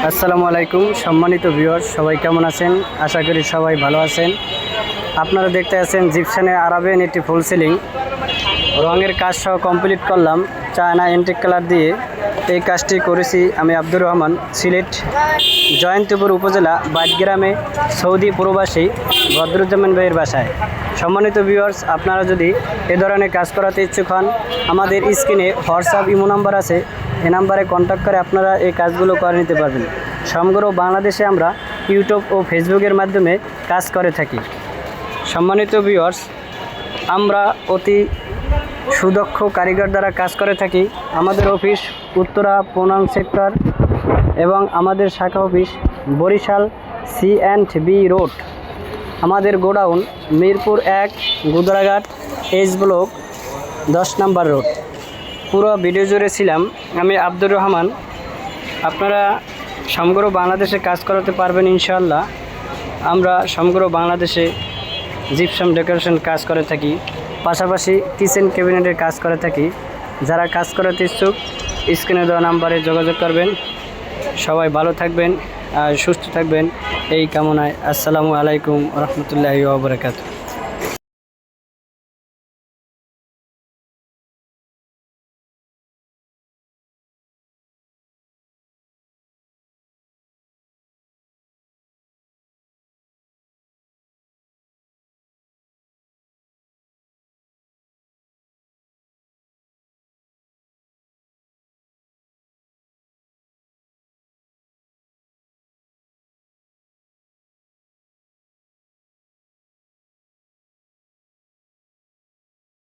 আসসালামু আলাইকুম, সম্মানিত ভিউয়ার সবাই কেমন আছেন? আশা করি সবাই ভালো আছেন। আপনারা দেখতে আছেন জিপসানে আরাবেন একটি ফুল সিলিং রঙের কাজ সহ কমপ্লিট করলাম। চায়না এন্টিক কালার দিয়ে এই কাজটি করেছি আমি আব্দুর রহমান, সিলেট জয়ন্তপুর উপজেলা, বাইটগ্রামে সৌদি প্রবাসী বদরুজ্জামান ভাইয়ের বাসায়। সম্মানিত ভিউয়ার্স, আপনারা যদি এ ধরনের কাজ করাতে ইচ্ছুক হন, আমাদের স্ক্রিনে হোয়াটসঅ্যাপ ইমো নাম্বার আছে। এ নাম্বারে কন্ট্যাক্ট করে আপনারা এই কাজগুলো করে নিতে পারবেন। সমগ্র বাংলাদেশে আমরা ইউটিউব ও ফেসবুকের মাধ্যমে কাজ করে থাকি। সম্মানিত ভিউয়ার্স আমরা অতি সুদক্ষ কারিগর দ্বারা কাজ করে থাকি। আমাদের অফিস উত্তরা পোনাং সেক্টর এবং আমাদের শাখা office Barishal C and B road আমাদের গোডাউন মিরপুর এক, গুদরাঘাট এইচ ব্লক দশ নম্বর রোড পুরো ভিডিও জুড়ে ছিলাম। আমি আব্দুর রহমান। আপনারা সমগ্র বাংলাদেশে কাজ করাতে পারবেন ইনশাল্লাহ আমরা সমগ্র বাংলাদেশে জিপসাম ডেকোরেশন কাজ করে থাকি। পাশাপাশি কিচেন ক্যাবিনেটের কাজ করে থাকি। যারা কাজ করাতে ইচ্ছুক, স্ক্রিনে দেওয়া নাম্বারে যোগাযোগ করবেন। সবাই ভালো থাকবেন আর সুস্থ থাকবেন। এই কামনায় আসসালামু আলাইকুম রহমতুল্লাহি ওবরাকাতু